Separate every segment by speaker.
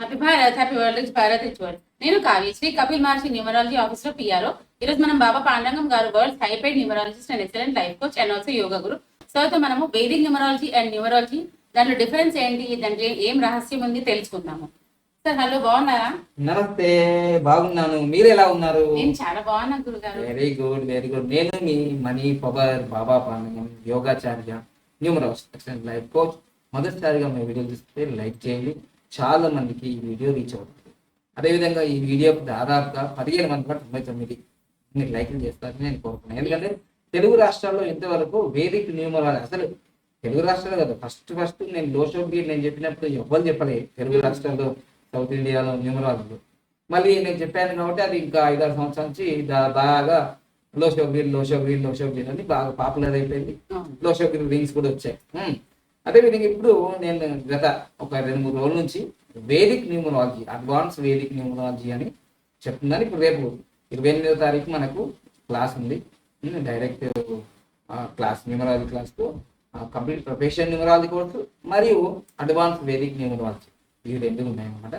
Speaker 1: Happy Bharat happy world is Bharat world నేను Kavya Sri Kapil Maharshi numerology officer PRO ఈరోజు మనం Baba Pandangam garu world హైపైడ్ numerologist and excellent life coach and also yoga guru. సార్తో మనము Vedic numerology and numerology దాంట్లో difference ఏంటి దాంట్లో ఏం రహస్యం ఉంది తెలుసుకుందాము. సార్ హలో బాగున్నారా?
Speaker 2: నమస్తే బాగున్నాను. మీరు ఎలా ఉన్నారు?
Speaker 1: నేను చాలా బాగున్నాను గురుగారు.
Speaker 2: వెరీ గుడ్ వెరీ గుడ్ నేను మీ మనీ పవర్ బాబా పాండగం యోగాచార్య న్యూమరస్ ఎక్సలెంట్ లైఫ్ కోచ్. మొదటిసారిగా మీ వీడియో చూస్తే లైక్ చేయండి. చాలా మందికి ఈ వీడియో రీచ్ అవుతుంది. అదేవిధంగా ఈ వీడియోకి దాదాపుగా పదిహేను మంది కూడా తొంభై తొమ్మిది మీరు లైక్లు చేస్తారని నేను కోరుకున్నాను ఎందుకంటే తెలుగు రాష్ట్రాల్లో ఇంతవరకు వేదిక న్యూమరాలజీ అసలు తెలుగు రాష్ట్రాలు కదా. ఫస్ట్ ఫస్ట్ నేను లోషోకి నేను చెప్పినప్పుడు ఎవ్వరు చెప్పలేదు తెలుగు రాష్ట్రాల్లో సౌత్ ఇండియాలో న్యూమరాలజీ మళ్ళీ నేను చెప్పాను కాబట్టి అది ఇంకా ఐదారు సంవత్సరాల నుంచి దా- బాగా లోషోగ్రీన్ లోషోగ్రీన్ లోషోగ్రీన్ అని బాగా పాపులర్ అయిపోయింది. లోషోగ్రీన్ రింగ్స్ కూడా వచ్చాయి. అదేవిధంగా ఇప్పుడు నేను గత ఒక రెండు మూడు రోజుల నుంచి Vedic numerology advance Vedic numerology అని చెప్తున్నాను. ఇప్పుడు రేపు ఇరవై ఎనిమిదో తారీఖు మనకు క్లాస్ ఉంది. డైరెక్ట్ ఆ, క్లాస్ న్యూమరాలజీ క్లాస్తో కంప్లీట్ ప్రొఫెషన్ న్యూమరాలజీ కోర్సు మరియు అడ్వాన్స్ వేదిక్ న్యూమరాలజీ. ఇవి రెండు ఉన్నాయన్నమాట.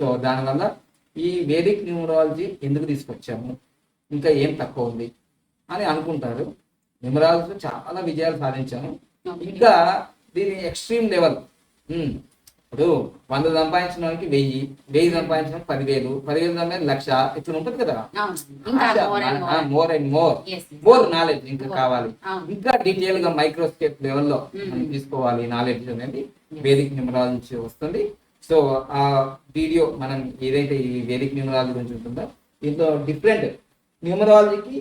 Speaker 2: సో దానివల్ల ఈ వేదిక్ న్యూమరాలజీ ఎందుకు తీసుకొచ్చాము? ఇంకా ఏం తక్కువ ఉంది అని అనుకుంటారు. న్యూమరాలజీ చాలా విజయాలు సాధించాము. ఇంకా దీని ఎక్స్ట్రీమ్ లెవెల్ ఇప్పుడు వంద సంపాదించిన వానికి వెయ్యి వెయ్యి సంపాదించిన పదివేలు పదివేలు సంపాదించిన లక్ష ఇట్లా ఉంటుంది కదా. More and more. More knowledge ఇంకా కావాలి. ఇంకా డీటెయిల్గా మైక్రోస్కోప్ లెవెల్లో
Speaker 1: Mm.
Speaker 2: మనం తీసుకోవాలి నాలెడ్జ్ అనేది. వేదిక్ న్యూమరాలజీ నుంచి వస్తుంది. సో ఆ వీడియో మనం ఏదైతే ఈ వేదిక్ న్యూమరాలజీ గురించి ఉంటుందో దీంట్లో డిఫరెంట్ న్యూమరాలజీకి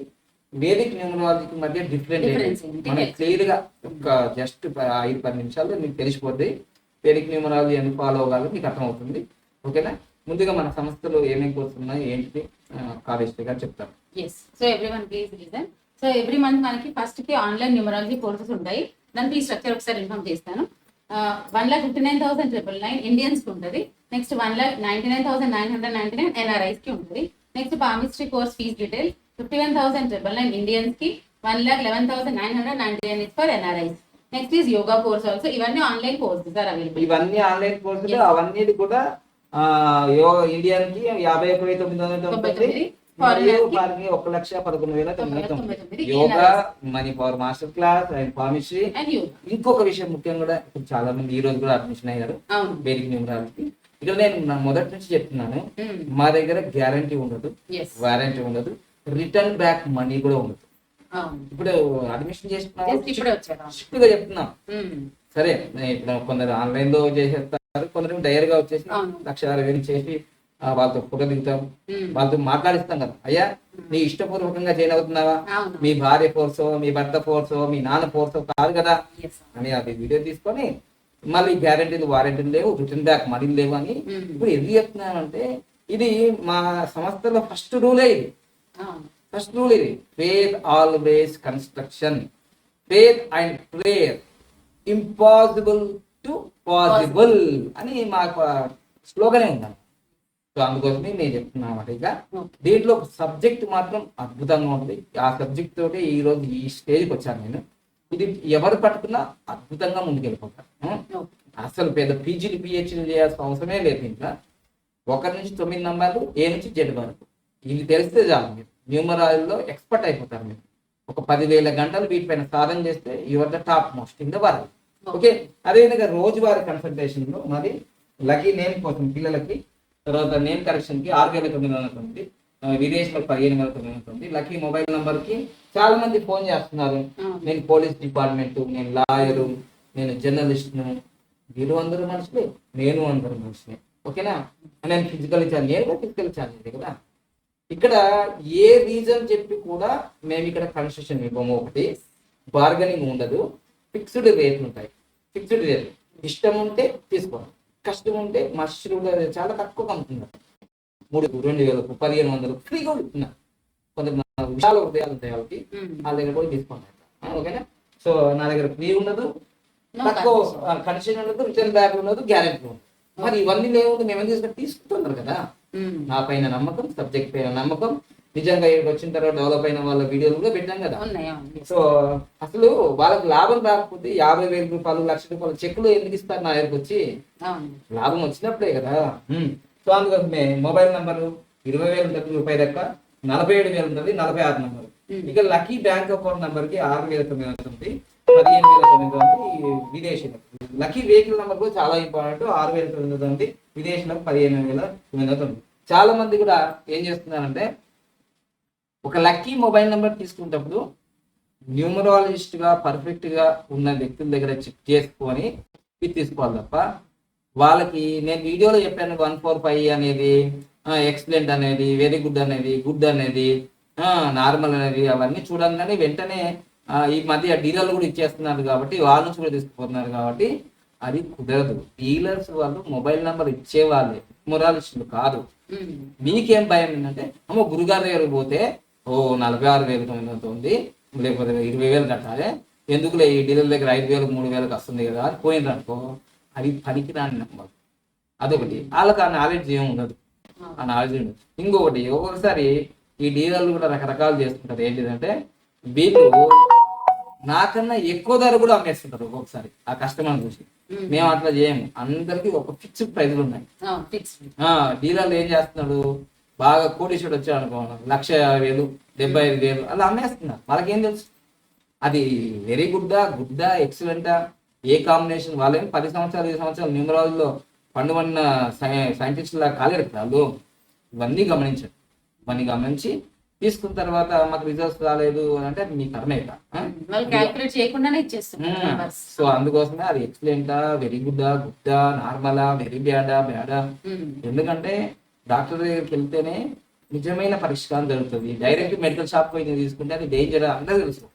Speaker 2: వేదిక్ న్యూమరాలజీకి మధ్య డిఫరెంట్? మనం క్లియర్గా ఒక జస్ట్ ఐదు పది నిమిషాల్లో మీకు తెలిసిపోద్ది. వేదిక్ న్యూమరాలజీ అని ఫాలో అవ్వాలి మీకు అర్థమవుతుంది. ఓకేనా? ముందుగా మన సంస్థలో ఏమేమి కోర్సులు ఉన్నాయి ఏంటి కాలేజ్ గారు చెప్తారు.
Speaker 1: Yes so every one please reason so every month మనకి ఫస్ట్కి ఆన్లైన్ న్యూమరాలజీ కోర్సెస్ ఉంటాయి. దానికి ఈ స్ట్రక్చర్ ఒకసారి ఇన్ఫార్మ్ చేస్తాను. One lakh fifty nine thousand triple nine ఇండియన్స్కి ఉంటుంది. Next one lakh ninety nine thousand nine hundred ninety nine ఎన్ఆర్ఐస్కి ఉంటుంది. Next palmistry course fees detail fifty one thousand triple nine ఇండియన్స్కి one lakh eleven thousand nine hundred ninety nine is for NRIs next is yoga course also ఇవన్నీ online courses are available
Speaker 2: ఇవన్నీ online కోర్సులు. అవన్నీ కూడా ఆ, యో- ఇండియన్కి యాభై ఒక వెయ్యి తొమ్మిది వందల
Speaker 1: తొంభై
Speaker 2: తొమ్మిది. వారికి ఒక లక్ష పదకొండు వేల తొమ్మిది తొమ్మిది. Yoga money power master class and pharmacy.
Speaker 1: And yoga
Speaker 2: ఇంకొక విషయం ముఖ్యం కూడా ఇప్పుడు చాలా మంది ఈ రోజు కూడా అడ్మిషన్ అయ్యారు. బేరిక్ న్యూమరాలజీ ఇక్కడ నేను మొదటి నుంచి చెప్తున్నాను.
Speaker 1: Mm.
Speaker 2: మా దగ్గర గ్యారంటీ ఉండదు. వారంటీ ఉండదు. రిటర్న్ బ్యాక్ మనీ కూడా ఉండదు ఇప్పుడు అడ్మిషన్ చేసిన చెప్తున్నాం. సరే ఇప్పుడు కొందరు ఆన్లైన్లో చేసేస్తారు. కొందరు డైరెక్ట్గా వచ్చేసి. లక్ష అరవై వేలు చేసి వాళ్ళతో ఫోటో దిగుతాం. వాళ్ళతో మాట్లాడిస్తాం కదా. అయ్యా నీ ఇష్టపూర్వకంగా జాయిన్ అవుతున్నావా? మీ భార్య ఫోర్సో మీ భర్త ఫోర్సో మీ నాన్న ఫోర్సో కాదు కదా. అని అది వీడియో తీసుకొని మళ్ళీ గ్యారంటీలు వారంటీలు లేవు రిటర్న్ బ్యాక్ మనీ లేవు అని. ఇప్పుడు ఎందుకు చెప్తున్నానంటే ఇది మా సంస్థలో ఫస్ట్ రూలే ఇది. ఫస్ట్ రూల్ ఇది. Faith always construction faith and prayer impossible to possible అని మాకు స్లోగనే ఉందండి. సో అందుకోసమే నేను చెప్తున్నా అన్నమాట ఇక. దీంట్లో ఒక సబ్జెక్ట్ మాత్రం అద్భుతంగా ఉంది. ఆ సబ్జెక్ట్ తోటి ఈ రోజు ఈ స్టేజ్కి వచ్చాను నేను. ఇది ఎవరు పట్టుకున్నా అద్భుతంగా ముందుకెళ్ళిపోతారు. అసలు పెద్ద పీజీలు పిహెచ్డీలు చేయాల్సిన అవసరమే లేదు ఇంకా ఒకరి నుంచి తొమ్మిది నంబర్లు ఏ నుంచి జెడ్ వరకు. ఇది తెలిస్తే చాలు మీరు. న్యూమరాల్లో ఎక్స్పర్ట్ అయిపోతారు మీరు. ఒక పదివేల గంటలు వీటిపైన సాధన చేస్తే your the top most in the world okay అదేవిధంగా రోజువారీ కన్సల్టేషన్లో మరి లక్కీ నేమ్ కోసం పిల్లలకి తర్వాత నేమ్ కరెక్షన్కి ఆరు వేల తొమ్మిది వందల తొమ్మిది విదేశంలో పదిహేను వేల తొమ్మిది వందల తొమ్మిది లక్కీ మొబైల్ నంబర్కి చాలా మంది ఫోన్ చేస్తున్నారు. నేను పోలీస్ డిపార్ట్మెంట్ నేను లాయరు నేను జర్నలిస్ట్ను. వీరు అందరూ మనుషులే నేను అందరు మనుషులే. ఓకేనా? నేను ఫిజికల్ ఛార్జ్ నేను కూడా ఫిజికల్ ఛార్జ్ కదా? ఇక్కడ ఏ రీజన్ చెప్పి కూడా మేము ఇక్కడ కన్స్ట్రక్షన్ ఇవ్వము ఒకటి. బార్గెనింగ్ ఉండదు. ఫిక్స్డ్ రేట్లు ఉంటాయి. ఫిక్స్డ్ రేట్ ఇష్టం ఉంటే తీసుకోండి. కష్టం ఉంటే మనుషులు చాలా తక్కువ అమ్ముతున్నారు మూడు రెండు వేలకు పదిహేను వందలు ఫ్రీగా కూడా ఇస్తున్నారు. కొంత విశాల హృదయాలు ఉంటాయి
Speaker 1: Mm.
Speaker 2: వాళ్ళ దగ్గర పోయి తీసుకోండి. ఓకేనా? సో నా దగ్గర ఫ్రీ ఉండదు. తక్కువ. కన్సెషన్ ఉండదు. రిటర్న్ బ్యాక్ ఉండదు. గ్యారెంటీ ఉండదు. మరి ఇవన్నీ లేవు మేము తీసుకుంటున్నారు కదా. నా పైన నమ్మకం సబ్జెక్ట్ పైన నమ్మకం. నిజంగా ఇక్కడికి వచ్చిన తర్వాత డెవలప్ అయిన వాళ్ళ వీడియోలు కూడా పెట్టాం కదా. సో అసలు వాళ్ళకి లాభం రాకపోతే యాభై వేల రూపాయలు లక్ష రూపాయలు చెక్కులు ఎందుకు ఇస్తారు నా దగ్గరకు వచ్చి? లాభం వచ్చినప్పుడే కదా. సో అందుకోసమే మొబైల్ నంబరు ఇరవై వేలు ఉంటుంది రూపాయి దాకా నలభై ఏడు వేలు ఉంటుంది నలభై ఆరు నంబర్. ఇక లక్కీ బ్యాంక్ అకౌంట్ నంబర్కి ఆరు వేల తొమ్మిది ఉంది. పదిహేను వేల తొమ్మిది వందలు విదేశీ లక్కీ వెహికల్ నెంబర్ కూడా చాలా ఇంపార్టెంట్ ఆరు వేల తొమ్మిది వందలు విదేశీ నెంబర్ పదిహేను వేల తొమ్మిది. తొమ్మిది చాలా మంది కూడా ఏం చేస్తున్నారంటే ఒక లక్కీ మొబైల్ నెంబర్ తీసుకునేటప్పుడు న్యూమరాలజిస్ట్గా పర్ఫెక్ట్గా ఉన్న వ్యక్తుల దగ్గర చెక్ చేసుకొని ఇది తీసుకోవాలి తప్ప వాళ్ళకి నేను వీడియోలో చెప్పాను వన్ ఫోర్ ఫైవ్ అనేది ఎక్సలెంట్ అనేది వెరీ గుడ్ అనేది గుడ్ అనేది నార్మల్ అనేది అవన్నీ చూడంగానే వెంటనే ఈ మధ్య డీలర్లు కూడా ఇచ్చేస్తున్నారు కాబట్టి వాళ్ళ నుంచి కూడా తీసుకుపోతున్నారు కాబట్టి అది కుదరదు. డీలర్స్ వాళ్ళు మొబైల్ నెంబర్ ఇచ్చే వాళ్ళే మొరాలిస్టులు కాదు. మీకేం భయం ఏంటంటే అమ్మో గురుగారి దగ్గరకు పోతే ఓ నలభై ఆరు వేలు తొమ్మిది వందలు ఉంది లేకపోతే ఇరవై వేలు కట్టాలి. ఎందుకులే ఈ డీలర్ దగ్గర ఐదు వేలకు మూడు వేలకు వస్తుంది కదా అని పోయిండ్రు అనుకో అది పనికి రాని నెంబర్. అదొకటి. వాళ్ళకి ఆ నాలెడ్జ్ ఏమి ఉండదు. ఆ. నాలెడ్జ్ ఉండదు. ఇంకొకటి ఒక్కొక్కసారి ఈ డీలర్లు కూడా రకరకాలు చేస్తుంటారు. ఏంటిదంటే వీళ్ళు నాకన్నా ఎక్కువ ధర కూడా అమ్మేస్తుంటారు ఒక్కొక్కసారి. ఆ కస్టమర్ చూసి. మేము. అట్లా చేయము. అందరికి ఒక ఫిక్స్డ్ ప్రైజ్లు ఉన్నాయి. డీలర్లు ఏం చేస్తున్నాడు? బాగా కోటీశ్వరుడు వచ్చాడు అనుకో లక్ష యాభై వేలు డెబ్బై ఐదు వేలు అలా అమ్మేస్తున్నారు. వాళ్ళకేం తెలుసు? అది వెరీ గుడ్డా గుడ్డా ఎక్సలెంటా ఏ కాంబినేషన్ వాళ్ళేం పది సంవత్సరాలు ఐదు సంవత్సరాలు పండువన్న సైంటిస్ట్ లా కాలేరు కదా వాళ్ళు? ఇవన్నీ గమనించండి. ఇవన్నీ గమనించి తీసుకున్న తర్వాత మాకు రిజల్ట్స్ రాలేదు అని అంటే మీ
Speaker 1: చేయకుండానే ఇచ్చేస్తున్నారు numbers.
Speaker 2: సో అందుకోసమే అది ఎక్సలెంటా వెరీ గుడ్డా గుడ్డా నార్మలా వెరీ బ్యాడా బ్యాడా. ఎందుకంటే డాక్టర్ దగ్గరికి వెళ్తేనే నిజమైన పరిష్కారం జరుగుతుంది డైరెక్ట్ మెడికల్ షాప్ పోయి తీసుకుంటే అది డేంజర్ అందరూ తెలుసు.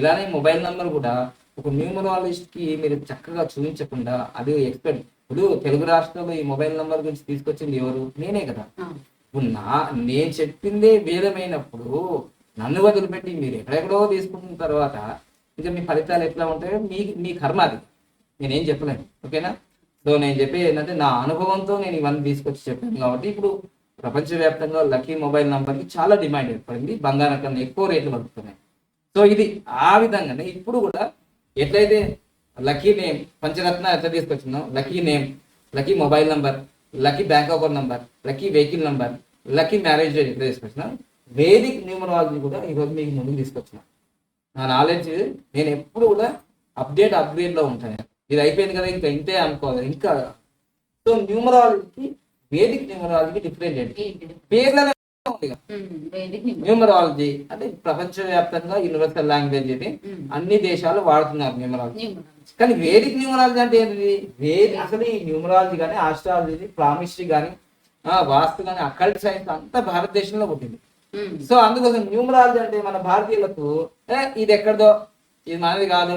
Speaker 2: ఇలానే మొబైల్ నంబర్ కూడా ఒక న్యూమరాలజిస్ట్కి మీరు చక్కగా చూపించకుండా అది ఎక్స్పెక్ట్ ఇప్పుడు తెలుగు రాష్ట్రంలో ఈ మొబైల్ నంబర్ గురించి తీసుకొచ్చింది ఎవరు నేనే కదా. ఇప్పుడు నా నేను చెప్పిందే వేదమైనప్పుడు నన్ను వదిలిపెట్టి మీరు ఎక్కడెక్కడో తీసుకున్న తర్వాత ఇంకా మీ ఫలితాలు ఎట్లా ఉంటాయో మీ మీ కర్మ అది. నేనేం చెప్పలేను. ఓకేనా? సో నేను చెప్పేది ఏంటంటే నా అనుభవంతో నేను ఇవన్నీ తీసుకొచ్చి చెప్పాను కాబట్టి ఇప్పుడు ప్రపంచవ్యాప్తంగా లక్కీ మొబైల్ నంబర్కి చాలా డిమాండ్ ఏర్పడింది. బంగారం కన్నా ఎక్కువ రేట్లు పడుతున్నాయి సో ఇది ఆ విధంగానే ఇప్పుడు కూడా ఎట్లయితే లక్కీ నేమ్ పంచరత్న ఎట్లా తీసుకొచ్చిందో lucky name lucky mobile number lucky bank account number lucky vehicle number lucky marriage ఎట్లా తీసుకొచ్చినా వేదిక్ న్యూమరాలజీ కూడా ఈరోజు మీకు ముందుకు తీసుకొచ్చిన నా నాలెడ్జ్ నేను ఎప్పుడు కూడా అప్డేట్ అప్గ్రేడ్లో ఉంటాను ఇది అయిపోయింది కదా ఇంకా ఇంతే అనుకోవాలి ఇంకా సో న్యూమరాలజీకి వేదిక్ న్యూమరాలజీకి డిఫరెంట్ ఏంటి? పేర్లనే. న్యూమరాలజీ అంటే ప్రపంచవ్యాప్తంగా యూనివర్సల్ లాంగ్వేజ్ ఇది. అన్ని దేశాలు వాడుతున్నారు న్యూమరాలజీ. కానీ వేదిక్ న్యూమరాలజీ అంటే ఏంటిది వేది అసలు ఈ న్యూమరాలజీ కానీ ఆస్ట్రాలజీ ప్రామిస్ట్రీ కానీ వాస్తు కానీ అకల్ట్ సైన్స్ అంతా భారతదేశంలో పుట్టింది.
Speaker 1: ఉమ్.
Speaker 2: సో అందుకోసం న్యూమరాలజీ అంటే మన భారతీయులకు ఏ ఇది ఎక్కడదో? ఇది మనది కాదు.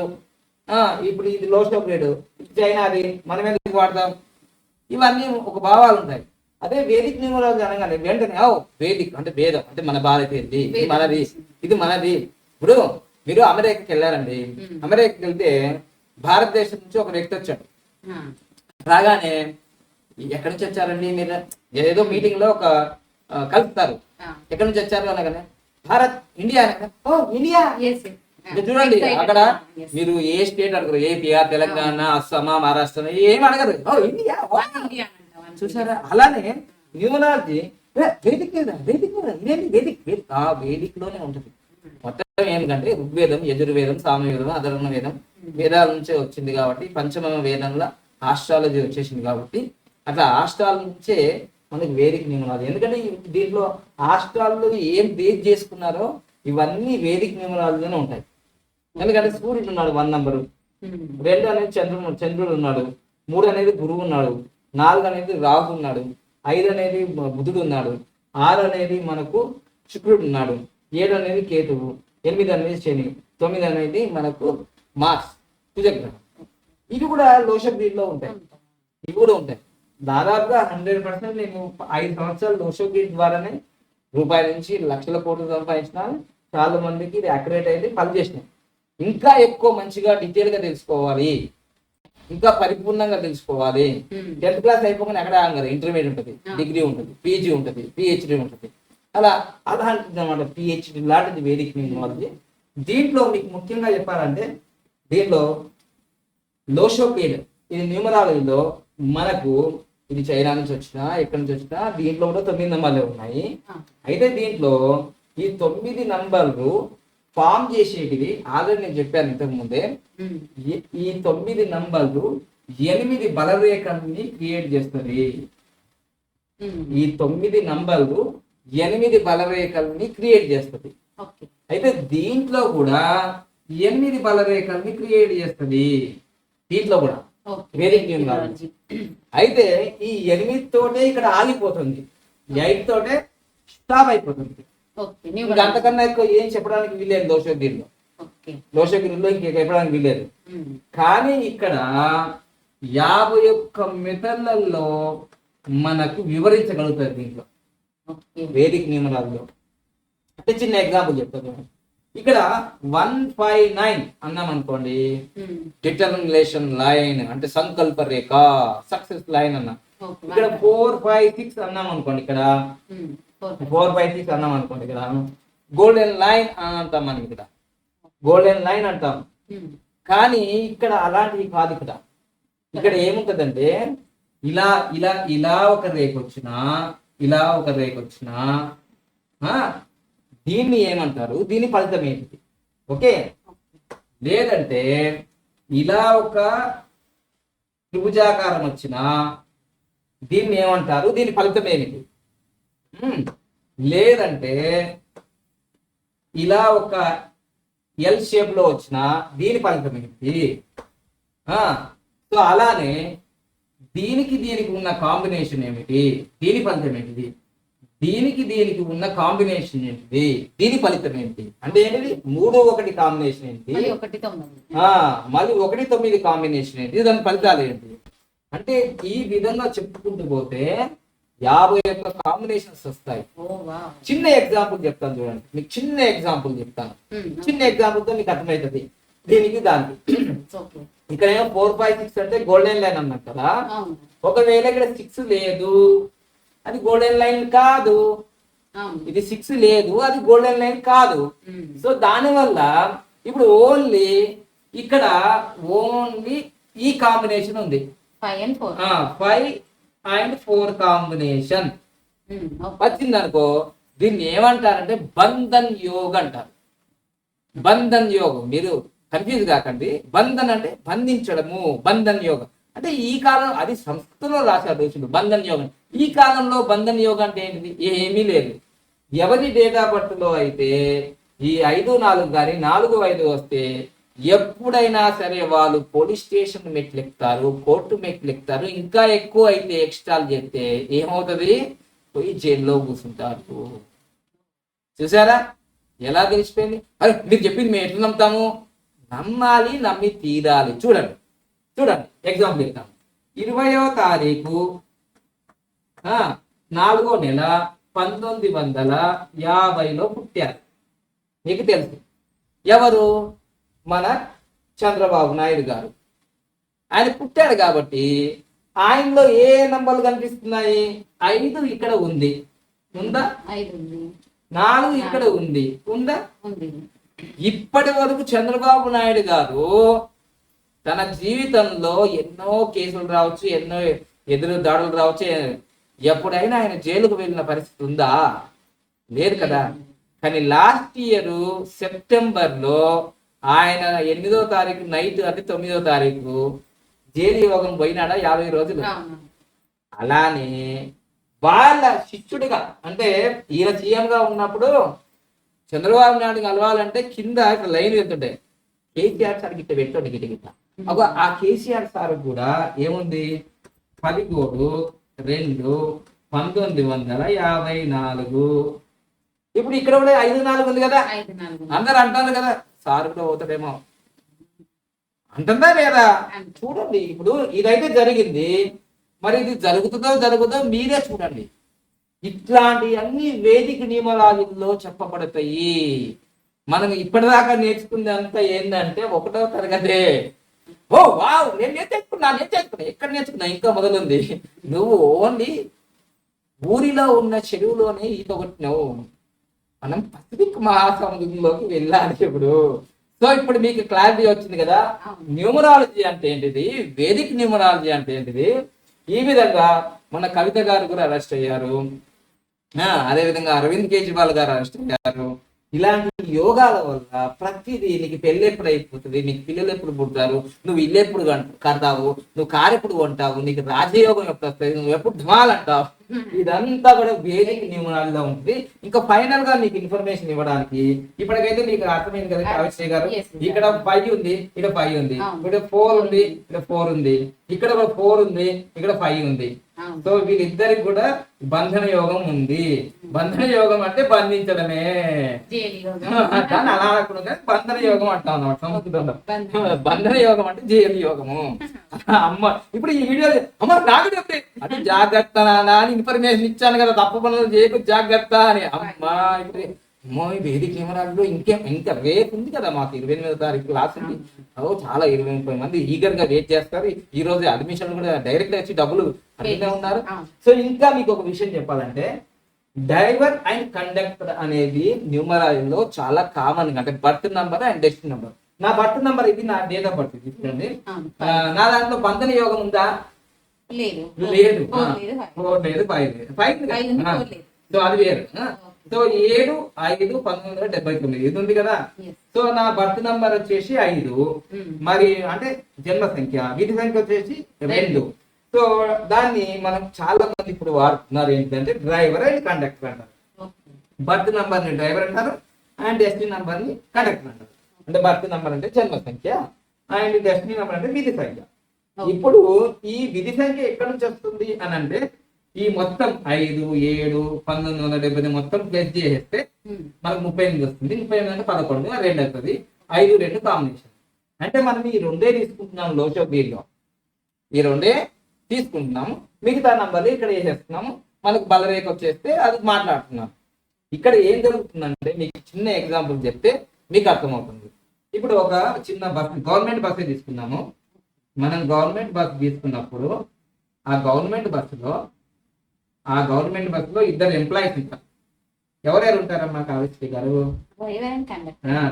Speaker 2: ఆ ఇప్పుడు ఇది లోషో గ్రేడ్ ఇది చైనాది మనం ఎందుకు వాడతాం? ఇవన్నీ ఒక భావాలు ఉంటాయి. అదే వేదిక్ న్యూమరాలజీ అనగానే వెంటనే ఓ వేదిక్ అంటే వేదం అంటే మన భారతీయుది ఇది మనది ఇది మనది. ఇప్పుడు మీరు అమెరికాకి వెళ్ళారండి. అమెరికాకి వెళ్తే భారతదేశం నుంచి ఒక వ్యక్తి వచ్చాడు. రాగానే ఎక్కడి నుంచి వచ్చారండి మీరు? ఏదో మీటింగ్లో ఒక కలుపుతారు. ఎక్కడి నుంచి వచ్చారు అనగానే? భారత్ ఇండియా ఓ ఇండియా? చూడండి. అక్కడ. మీరు ఏ స్టేట్ అడగరు? ఏపీఆ తెలంగాణ అస్సామా మహారాష్ట్ర ఏం అడగరు? ఓ ఇండియా? చూసారా? అలానే న్యూమరాలజీ వేదిక్ మీద వేదిక్ మీద ఇదేంటి వేదిక్? వేదిక్ ఆ వేదిక్లోనే ఉంటుంది మొత్తం ఏంటంటే ఋగ్వేదం యజుర్వేదం సామవేదం అధర్వణ వేదం వేదాల నుంచే వచ్చింది కాబట్టి పంచమ వేదంలో ఆస్ట్రాలజీ వచ్చేసింది కాబట్టి అట్లా ఆస్ట్రాల నుంచే మనకి వేదిక న్యూమరాలజీ ఎందుకంటే దీంట్లో ఆస్ట్రాల్లో ఏం బేస్ చేసుకున్నారో ఇవన్నీ వేదిక న్యూమరాలజీలోనే ఉంటాయి. ఎందుకంటే సూర్యుడు ఉన్నాడు వన్ నంబరు.
Speaker 1: ఉమ్.
Speaker 2: రెండు అనేది చంద్రుడు చంద్రుడు ఉన్నాడు. మూడు అనేది గురువు ఉన్నాడు. నాలుగు అనేది రాహు ఉన్నాడు. ఐదు అనేది బుధుడు ఉన్నాడు. ఆరు అనేది మనకు శుక్రుడు ఉన్నాడు. ఏడు అనేది కేతువు. ఎనిమిది అనేది శని. తొమ్మిది అనేది మనకు మార్స్. కుజగ్రహం ఇవి కూడా లోష లో ఉంటాయి. ఇవి కూడా ఉంటాయి. దాదాపుగా హండ్రెడ్ పర్సెంట్ నేను ఐదు సంవత్సరాలు లోషో గ్రీడ్ ద్వారానే రూపాయల నుంచి లక్షల కోట్లు సంపాదించిన చాలా మందికి ఇది అక్యురేట్ అయితే పనిచేసినాయి ఇంకా ఎక్కువ మంచిగా డీటెయిల్గా తెలుసుకోవాలి. ఇంకా పరిపూర్ణంగా తెలుసుకోవాలి.
Speaker 1: ఉమ్.
Speaker 2: టెన్త్ క్లాస్ అయిపోగానే ఎక్కడ ఆగరు ఇంటర్మీడియట్ ఉంటుంది డిగ్రీ ఉంటుంది పీజీ ఉంటుంది పిహెచ్డి ఉంటుంది. అలా అలాంటిది అనమాట పిహెచ్డి లాంటిది వేదిక న్యూమరాలజీ దీంట్లో మీకు ముఖ్యంగా చెప్పాలంటే దీంట్లో లోషోపీడ్ ఇది న్యూమరాలజీలో మనకు ఇది చైనా నుంచి వచ్చినా ఎక్కడి నుంచి వచ్చినా దీంట్లో కూడా తొమ్మిది నంబర్లే ఉన్నాయి. అయితే దీంట్లో ఈ తొమ్మిది నంబర్లు ఫామ్ చేసేటివి ఆల్రెడీ నేను చెప్పాను ఇంతకు ముందే. ఈ- తొమ్మిది నంబర్లు ఎనిమిది బలరేఖల్ని క్రియేట్ చేస్తుంది. ఈ తొమ్మిది నంబర్లు ఎనిమిది బలరేఖల్ని క్రియేట్ చేస్తుంది. అయితే దీంట్లో కూడా ఎనిమిది బలరేఖల్ని క్రియేట్ చేస్తుంది. దీంట్లో కూడా. వేదిక న్యూమరాలజీ. అయితే ఈ ఎనిమిది తోటే ఇక్కడ ఆగిపోతుంది. ఎయిట్ తోటే స్టాప్ అయిపోతుంది. అంతకన్నా ఎక్కువ ఏం చెప్పడానికి వీలేదు దోషగిరిలో. దోషగిరిలో ఇంక చెప్పడానికి వీలేదు కానీ ఇక్కడ యాభై ఒక్క మెథడ్లలో మనకు వివరించగలుగుతుంది దీంట్లో. వేదిక నియమనాల్లో అంటే చిన్న ఎగ్జాంపుల్ చెప్తాను. ఇక్కడ వన్ ఫైవ్ నైన్ అన్నాం అనుకోండి డిటర్మినేషన్ లైన్ అంటే సంకల్ప రేఖ సక్సెస్ లైన్ అన్న. ఇక్కడ ఫోర్ ఫైవ్ సిక్స్ అన్నాం అనుకోండి ఇక్కడ.
Speaker 1: ఫోర్
Speaker 2: ఫైవ్ సిక్స్ అన్నాం అనుకోండి ఇక్కడ. గోల్డెన్ లైన్ అని అంటాం మనం ఇక్కడ. గోల్డెన్ లైన్ అంటాం.
Speaker 1: ఉమ్,
Speaker 2: కానీ ఇక్కడ అలాంటివి కాదు ఇక్కడ. ఇక్కడ ఏముంటదంటే ఇలా ఇలా ఇలా ఒక రేఖ వచ్చినా ఇలా ఒక రేఖ వచ్చినా ఆ, దీన్ని ఏమంటారు? దీని ఫలితం ఏంటి? ఓకే? లేదంటే ఇలా ఒక త్రిభుజాకారం వచ్చిన దీన్ని ఏమంటారు? దీని ఫలితం ఏమిటి? లేదంటే ఇలా ఒక ఎల్ షేప్లో వచ్చిన దీని ఫలితం ఏంటి? ఆ, సో అలానే దీనికి దీనికి ఉన్న కాంబినేషన్ ఏమిటి? దీని ఫలితం ఏంటిది? దీనికి దీనికి ఉన్న కాంబినేషన్ ఏంటిది దీని ఫలితం ఏంటి? అంటే ఏంటిది? మూడు ఒకటి కాంబినేషన్ ఏంటి?
Speaker 1: మళ్ళీ ఒకటి తొమ్మిది
Speaker 2: కాంబినేషన్ ఏంటి? దాని ఫలితాలు ఏంటి? అంటే ఈ విధంగా చెప్పుకుంటూ పోతే యాభై ఒక్క కాంబినేషన్స్ వస్తాయి. చిన్న ఎగ్జాంపుల్ చెప్తాను చూడండి. మీకు చిన్న ఎగ్జాంపుల్ చెప్తాను. చిన్న ఎగ్జాంపుల్తో మీకు అర్థమవుతుంది. దీనికి దానికి. ఇక్కడ ఏమో ఫోర్ ఫైవ్ సిక్స్ అంటే గోల్డెన్ లైన్ అన్నారు కదా. ఒకవేళ ఇక్కడ సిక్స్ లేదు అది గోల్డెన్ లైన్ కాదు. ఇది సిక్స్ లేదు అది గోల్డెన్ లైన్ కాదు. సో దానివల్ల ఇప్పుడు ఓన్లీ ఇక్కడ ఓన్లీ ఈ కాంబినేషన్ ఉంది.
Speaker 1: Five and four
Speaker 2: five and four combination వచ్చింది అనుకో దీన్ని ఏమంటారంటే బంధన్ యోగ్ అంటారు. బంధన్ యోగం. మీరు కన్ఫ్యూజ్ కాకండి. బంధన్ అంటే బంధించడము బంధన్ యోగం. అంటే ఈ కాలం అది సంస్కృతంలో రాశారు ఋషులు బంధన్ యోగం. ఈ కాలంలో బంధన్ యోగం అంటే ఏంటిది? ఏమీ లేదు. ఎవరి డేటా బర్త్లో అయితే ఈ ఐదు నాలుగు కానీ నాలుగు ఐదు వస్తే ఎప్పుడైనా సరే వాళ్ళు పోలీస్ స్టేషన్ మెట్లు ఎక్కుతారు కోర్టు మెట్లు ఎక్కుతారు ఇంకా ఎక్కువ అయితే ఎక్స్ట్రాలు చేస్తే ఏమవుతుంది? పోయి జైల్లో కూర్చుంటారు చూసారా? ఎలా తెలిసిపోయింది? అరే మీరు చెప్పింది మేము ఎట్లా నమ్ముతాము? నమ్మాలి నమ్మి తీరాలి. చూడండి. చూడండి ఎగ్జాంపుల్ చెప్తాను. ఇరవయో తారీఖు నాలుగో నెల పంతొమ్మిది వందల యాభైలో పుట్టారు. మీకు తెలుసు. ఎవరు? మన చంద్రబాబు నాయుడు గారు. ఆయన పుట్టాడు కాబట్టి ఆయనలో ఏ నంబర్లు కనిపిస్తున్నాయి? ఐదు ఇక్కడ ఉంది. ఉందా? నాలుగు. ఇక్కడ ఉంది. ఉందా?
Speaker 1: ఉంది.
Speaker 2: ఇప్పటి వరకు చంద్రబాబు నాయుడు గారు తన జీవితంలో ఎన్నో కేసులు రావచ్చు ఎన్నో ఎదురు దాడులు రావచ్చు. ఎప్పుడైనా ఆయన జైలుకు వెళ్ళిన పరిస్థితి ఉందా? లేదు కదా. కానీ లాస్ట్ ఇయర్ సెప్టెంబర్లో ఆయన ఎనిమిదో తారీఖు నైట్ అంటే తొమ్మిదో తారీఖు జైలు యోగం పోయినాడా? యాభై రోజులు. అలానే వాళ్ళ శిష్యుడిగా అంటే ఈయన సీఎం గా ఉన్నప్పుడు చంద్రబాబు నాయుడు కలవాలంటే కింద ఇట్లా లైన్ వెళ్తుంటాయి. కేసీఆర్ సార్ గిట్ట పెట్టండి గిట్ట గిట్ట. అగో ఆ కేసీఆర్ సార్ కూడా ఏముంది? పదిహేడు రెండు పంతొమ్మిది వందల యాభై నాలుగు. ఇప్పుడు ఇక్కడ కూడా ఐదు నాలుగు ఉంది కదా? అందరు అంటారు కదా సార్ కూడా పోతాడేమో. అంటుందా లేదా. చూడండి ఇప్పుడు ఇదైతే జరిగింది. మరి ఇది జరుగుతుందో జరుగుతుందో మీరే చూడండి. ఇట్లాంటి అన్ని వేదిక నియమరాజుల్లో చెప్పబడతాయి. మనం ఇప్పటిదాకా నేర్చుకుంది అంతా ఏంటంటే ఒకటో తరగతే ఓ వావ్ నేను నేర్చుకున్నా నేను నేర్చుకున్నా? ఎక్కడ నేర్చుకున్నా? ఇంకా మొదలుంది. నువ్వు ఓన్లీ ఊరిలో ఉన్న చెరువులోనే ఈత కొట్టినావు. మనం పసిఫిక్ మహాసముద్రంలోకి వెళ్ళాలి ఇప్పుడు. సో ఇప్పుడు మీకు క్లారిటీ వచ్చింది కదా. న్యూమరాలజీ అంటే ఏంటిది? వేదిక్ న్యూమరాలజీ అంటే ఏంటిది? ఈ విధంగా మన కవిత గారు కూడా అరెస్ట్ అయ్యారు. ఆ, అదే విధంగా అరవింద్ కేజ్రీవాల్ గారు అరెస్ట్ అయ్యారు. ఇలాంటి యోగాల వల్ల ప్రతిదీ నీకు పెళ్ళి ఎప్పుడు అయిపోతుంది? నీకు పిల్లలు ఎప్పుడు పుడతారు? నువ్వు ఇల్లు ఎప్పుడు కడతావు? నువ్వు కారు ఎప్పుడు కొంటావు? నీకు రాజయోగం ఎప్పుడు వస్తుంది? నువ్వు ఎప్పుడు ధమాలు అంటావు? ఇదంతా కూడా వేదిక నియమాలలో ఉంటుంది ఇంకా ఫైనల్గా నీకు ఇన్ఫర్మేషన్ ఇవ్వడానికి ఇప్పటికైతే నీకు అర్థమైంది కదా కావిశ్రీ గారు. ఇక్కడ ఫైవ్ ఉంది ఇక్కడ ఫైవ్ ఉంది. ఇక్కడ ఫోర్ ఉంది ఇక్కడ ఫోర్ ఉంది. ఇక్కడ ఫోర్ ఉంది ఇక్కడ ఫైవ్ ఉంది. సో వీళ్ళిద్దరికి కూడా బంధన యోగం ఉంది. బంధన యోగం అంటే బంధించడమే. దాన్ని అలా అనకుండా కానీ బంధన యోగం అంటాం సంస్కృతంలో
Speaker 1: బంధన.
Speaker 2: యోగం. అంటే జైలు యోగము. అమ్మ ఇప్పుడు ఈ వీడియో అమ్మ నాకు చెప్తే అది జాగ్రత్త అని ఇన్ఫర్మేషన్ ఇచ్చాను కదా తప్పు పనులు చేయకు జాగ్రత్త అని. అమ్మా ఇప్పుడు అమ్మో వేదిక కెమెరాల్లో ఇంకేం ఇంకా రేపు ఉంది కదా మాకు ఇరవై ఎనిమిదో తారీఖు క్లాస్ ఉంది ఓ చాలా ఇరవై ముప్పై మంది ఈగర్గా వెయిట్ చేస్తారు. ఈ రోజు అడ్మిషన్ కూడా డైరెక్ట్ వచ్చి డబ్బులు అడిగితే ఉన్నారు. సో ఇంకా మీకు ఒక విషయం చెప్పాలంటే డ్రైవర్ అండ్ కండక్టర్ అనేది న్యూమరాలలో చాలా కామన్ అంటే birth number and destiny number నా బర్త్ నంబర్ ఇది నా డేట్ ఆఫ్ బర్త్ ఇది చూడండి నా దాంట్లో బంధన యోగం ఉందా?
Speaker 1: లేదు.
Speaker 2: లేదు.
Speaker 1: ఫోర్ లేదు ఫైవ్.
Speaker 2: ఫైవ్. సో అది వేరు. సో ఏడు ఐదు పంతొమ్మిది వందల డెబ్బై తొమ్మిది ఇది ఉంది కదా. సో నా బర్త్ నంబర్ వచ్చేసి ఐదు
Speaker 1: ఉమ్.
Speaker 2: మరి అంటే జన్మ సంఖ్య విధి సంఖ్య వచ్చేసి రెండు సో దాన్ని మనం చాలా మంది ఇప్పుడు వాడుతున్నారు ఏంటంటే డ్రైవర్ అండ్ కండక్టర్ అంటారు. బర్త్ నంబర్ని డ్రైవర్ అంటారు అండ్ డెస్టినీ నంబర్ని కండక్టర్ అంటారు అంటే బర్త్ నంబర్ అంటే జన్మ సంఖ్య అండ్ డెస్టినీ నంబర్ అంటే విధి సంఖ్య. ఇప్పుడు ఈ విధి సంఖ్య ఎక్కడి నుంచి వస్తుంది అని అంటే ఈ మొత్తం ఐదు ఏడు పంతొమ్మిది వందల డెబ్బై మొత్తం ప్లస్ చేసేస్తే. మనకు ముప్పై ఎనిమిది వస్తుంది. ముప్పై ఎనిమిది అంటే పదకొండు రెండు అవుతుంది. ఐదు రెండు కాంబినేషన్. అంటే మనం ఈ రెండే తీసుకుంటున్నాం లోచో బీర్లో ఈ రెండే తీసుకుంటున్నాము. మిగతా నంబర్లు ఇక్కడ వేసేస్తున్నాము. మనకు బలరేఖ వచ్చేస్తే అది మాట్లాడుతున్నాం. ఇక్కడ ఏం జరుగుతుందంటే మీకు చిన్న ఎగ్జాంపుల్ చెప్తే మీకు అర్థమవుతుంది. ఇప్పుడు ఒక చిన్న బస్ గవర్నమెంట్ బస్సే తీసుకున్నాము. మనం గవర్నమెంట్ బస్ తీసుకున్నప్పుడు ఆ గవర్నమెంట్ బస్సులో ఆ గవర్నమెంట్ బస్సులో ఇద్దరు ఎంప్లాయీస్ ఉంటారు. ఎవరెవరు ఉంటారమ్మా Kavisri garu?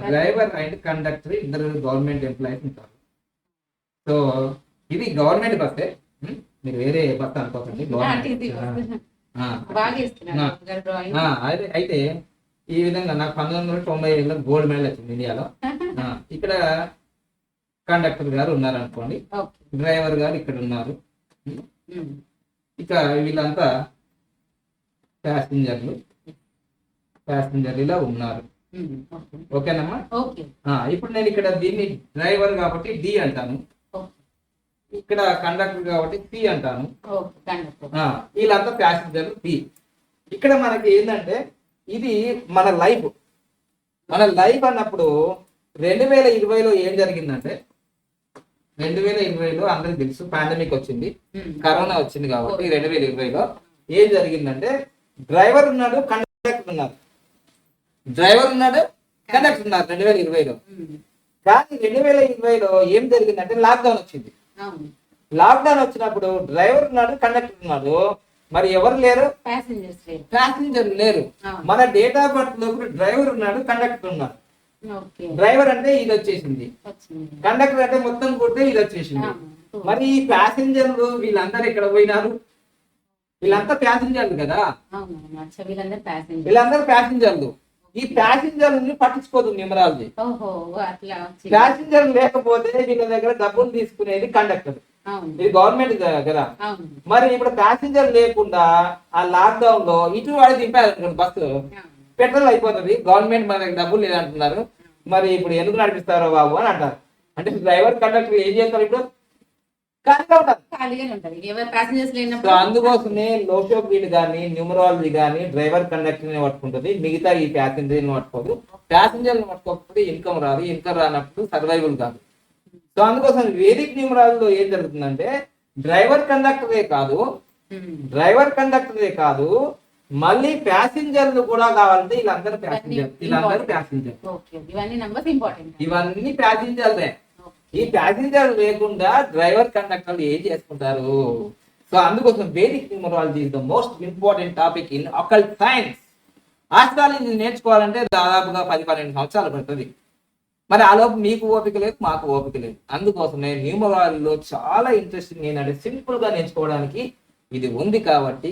Speaker 1: Driver and conductor.
Speaker 2: ఇద్దరు గవర్నమెంట్ ఎంప్లాయీస్ ఉంటారు. సో ఇది గవర్నమెంట్ బస్సే? మీరు వేరే బస్ అనుకోకండి అయితే ఈ విధంగా నాకు పంతొమ్మిది వందల తొంభై ఏళ్ళలో గోల్డ్ మెడల్ వచ్చింది ఇండియాలో. ఇక్కడ కండక్టర్ గారు ఉన్నారు అనుకోండి డ్రైవర్ గారు ఇక్కడ ఉన్నారు. ఇక వీళ్ళంతా ప్యాసింజర్లు. ప్యాసింజర్లు ఇలా ఉన్నారు. ఓకేనమ్మా? ఇప్పుడు నేను ఇక్కడ దీన్ని డ్రైవర్ కాబట్టి డి అంటాను. ఇక్కడ కండక్టర్ కాబట్టి సి అంటాను. వీళ్ళంతా ప్యాసింజర్లు బి ఇక్కడ మనకి ఏంటంటే ఇది మన లైఫ్. మన లైఫ్ అన్నప్పుడు రెండు వేల ఇరవైలో ఏం జరిగిందంటే రెండు వేల ఇరవైలో అందరికి తెలుసు పాండమిక్ వచ్చింది. కరోనా వచ్చింది కాబట్టి రెండు వేల ఇరవైలో ఏం జరిగిందంటే డ్రైవర్ ఉన్నాడు కండక్టర్ ఉన్నారు. డ్రైవర్ ఉన్నాడు కండక్టర్ ఉన్నారు రెండు వేల ఇరవైలో. కానీ రెండు వేల ఇరవైలో ఏం జరిగిందంటే లాక్డౌన్ వచ్చింది. లాక్డౌన్ వచ్చినప్పుడు డ్రైవర్ ఉన్నాడు కండక్టర్ ఉన్నాడు. మరి ఎవరు లేరు? ప్యాసింజర్ లేరు. మన డేట్ ఆఫ్ బర్త్లో డ్రైవర్ ఉన్నాడు కండక్టర్ ఉన్నాడు. డ్రైవర్ అంటే ఇది వచ్చేసింది. కండక్టర్ అంటే మొత్తం కొడితే ఇది వచ్చేసింది. మరి ఈ ప్యాసింజర్లు వీళ్ళందరూ ఎక్కడ పోయినారు? వీళ్ళంతా ప్యాసింజర్లు కదా?
Speaker 1: వీళ్ళందరూ ప్యాసింజర్
Speaker 2: వీళ్ళందరూ ప్యాసింజర్లు. ఈ ప్యాసింజర్ని పట్టించుకోదు న్యూమరాలజీ. ప్యాసింజర్ లేకపోతే వీళ్ళ దగ్గర డబ్బులు తీసుకునేది కండక్టర్. ఇది గవర్నమెంట్ దగ్గర.
Speaker 1: అవును.
Speaker 2: మరి ఇప్పుడు ప్యాసింజర్ లేకుండా ఆ లాక్డౌన్లో ఇటు వాడి దింపారు బస్సు. పెట్రోల్ అయిపోతుంది. గవర్నమెంట్ మన దగ్గర డబ్బులు లేదంటున్నారు. మరి ఇప్పుడు ఎందుకు నడిపిస్తారో బాబు అని అంటారు. అంటే డ్రైవర్ కండక్టర్ ఏం చేస్తారు ఇప్పుడు? ఖాళీగా ఉంటారు
Speaker 1: ఖాళీగానే ఉంటది ఎవరు ప్యాసింజర్స్
Speaker 2: సో
Speaker 1: లేనప్పుడు
Speaker 2: అందుకోసమే లోషో బీడ్ కానీ న్యూమరాలజీ కానీ డ్రైవర్ కండక్టర్ని పట్టుకుంటుంది. మిగతా ఈ ప్యాసింజర్ని పట్టుకోదు ప్యాసింజర్ని పట్టుకోకపోతే ఇన్కమ్ రాదు. ఇన్కమ్ రానప్పుడు సర్వైవల్ కాదు. సో అందుకోసం వేదిక్ న్యూమరాలజీలో ఏం జరుగుతుందంటే డ్రైవర్ కండక్టరే కాదు
Speaker 1: ఉమ్.
Speaker 2: డ్రైవర్ కండక్టరే కాదు మళ్ళీ ప్యాసింజర్లు కూడా కావాలంటే వీళ్ళందరూ ప్యాసింజర్. వీళ్ళందరూ ప్యాసింజర్.
Speaker 1: ఓకే. ఇవన్నీ నంబర్స్ ఇంపార్టెంట్
Speaker 2: ఇవన్నీ ప్యాసింజర్లే. ఈ ప్యాసింజర్ లేకుండా డ్రైవర్ కండక్టర్లు ఏం చేసుకుంటారు? సో అందుకోసం Vedic numerology is the most important topic in occult science astrology నేర్చుకోవాలంటే దాదాపుగా పది పన్నెండు సంవత్సరాలు పడుతుంది. మరి ఆ లోపు మీకు ఓపిక లేదు మాకు ఓపిక లేదు. అందుకోసమే న్యూమరాలజీలో చాలా ఇంట్రెస్టింగ్ ఏంటంటే సింపుల్గా నేర్చుకోవడానికి ఇది ఉంది కాబట్టి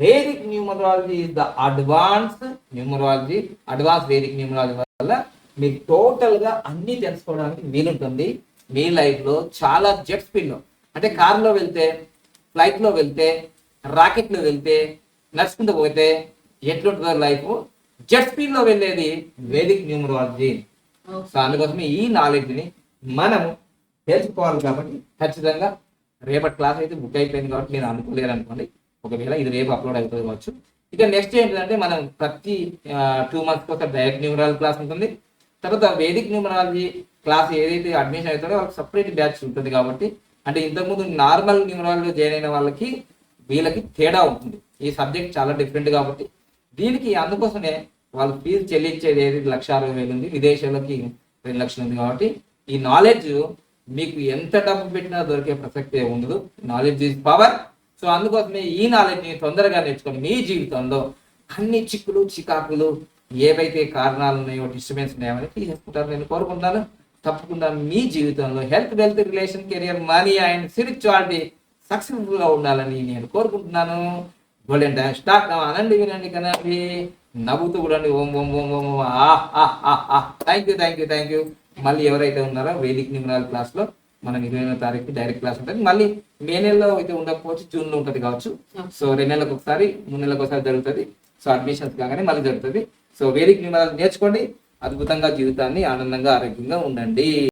Speaker 2: Vedic numerology is the advance numerology. Advance Vedic numerology వల్ల మీకు టోటల్గా అన్ని తెలుసుకోవడానికి వీలుంటుంది. మీ లైఫ్లో చాలా జెట్ స్పీడ్లో అంటే కార్లో వెళ్తే ఫ్లైట్లో వెళ్తే రాకెట్లో వెళ్తే నడుచుకుంటూ పోతే ఎట్లుంటుందో లైఫ్ జెట్ స్పీడ్లో వెళ్ళేది వేదిక్ న్యూమరాలజీ సో అందుకోసమే ఈ నాలెడ్జ్ని మనము తెలుసుకోవాలి కాబట్టి ఖచ్చితంగా రేపటి క్లాస్ అయితే బుక్ అయిపోయింది కాబట్టి నేను అనుకోలేరు అనుకోండి. ఒకవేళ ఇది రేపు అప్లోడ్ అవుతుంది కావచ్చు. ఇక నెక్స్ట్ ఏంటంటే మనం ప్రతి టూ మంత్స్ ఒకసారి డైరెక్ట్ న్యూమరాలజీ క్లాస్ ఉంటుంది. తర్వాత వేదిక్ న్యూమరాలజీ క్లాస్ ఏదైతే అడ్మిషన్ అవుతాడో వాళ్ళకి సపరేట్ బ్యాచ్ ఉంటుంది కాబట్టి అంటే ఇంతకుముందు నార్మల్ న్యూమరాలజీలో జాయిన్ అయిన వాళ్ళకి వీళ్ళకి తేడా ఉంటుంది. ఈ సబ్జెక్ట్ చాలా డిఫరెంట్ కాబట్టి. దీనికి అందుకోసమే వాళ్ళు ఫీజు చెల్లించేది ఏది? లక్ష అరవై వేలు ఉంది. విదేశాలకి రెండు లక్షలు ఉంది కాబట్టి ఈ నాలెడ్జ్ మీకు ఎంత డబ్బు పెట్టినా దొరికే ప్రసక్తే ఉండదు. నాలెడ్జ్ ఈజ్ పవర్ సో అందుకోసమే ఈ నాలెడ్జ్ని తొందరగా నేర్చుకొని మీ జీవితంలో అన్ని చిక్కులు చికాకులు ఏవైతే కారణాలు ఉన్నాయో డిస్టర్బెన్స్ ఉన్నాయో అని తీసేసుకుంటారు నేను కోరుకుంటాను తప్పకుండా మీ జీవితంలో health wealth relation career money and spirituality సక్సెస్ఫుల్గా ఉండాలని నేను కోరుకుంటున్నాను. గోల్డెన్ టైం స్టార్ట్ అనండి వినండి కనండి. నవ్వుతూ కూడా ఓం ఓం ఓం ఓం thank you thank you thank you మళ్ళీ ఎవరైతే ఉన్నారో వేదిక్ న్యూమరాల్ క్లాస్లో మనం ఇరవై తారీఖు డైరెక్ట్ క్లాస్ ఉంటుంది. మళ్ళీ మే నెలలో అయితే ఉండకపోవచ్చు జూన్లో ఉంటుంది కావచ్చు. సో రెండు నెలలకు ఒకసారి మూడు నెలలకు ఒకసారి జరుగుతుంది. సో అడ్మిషన్స్ కాగానే మళ్ళీ జరుగుతుంది. సో వేదిక్ న్యూమరాల్ నేర్చుకోండి. అద్భుతంగా జీవితాన్ని ఆనందంగా ఆరోగ్యంగా ఉండండి.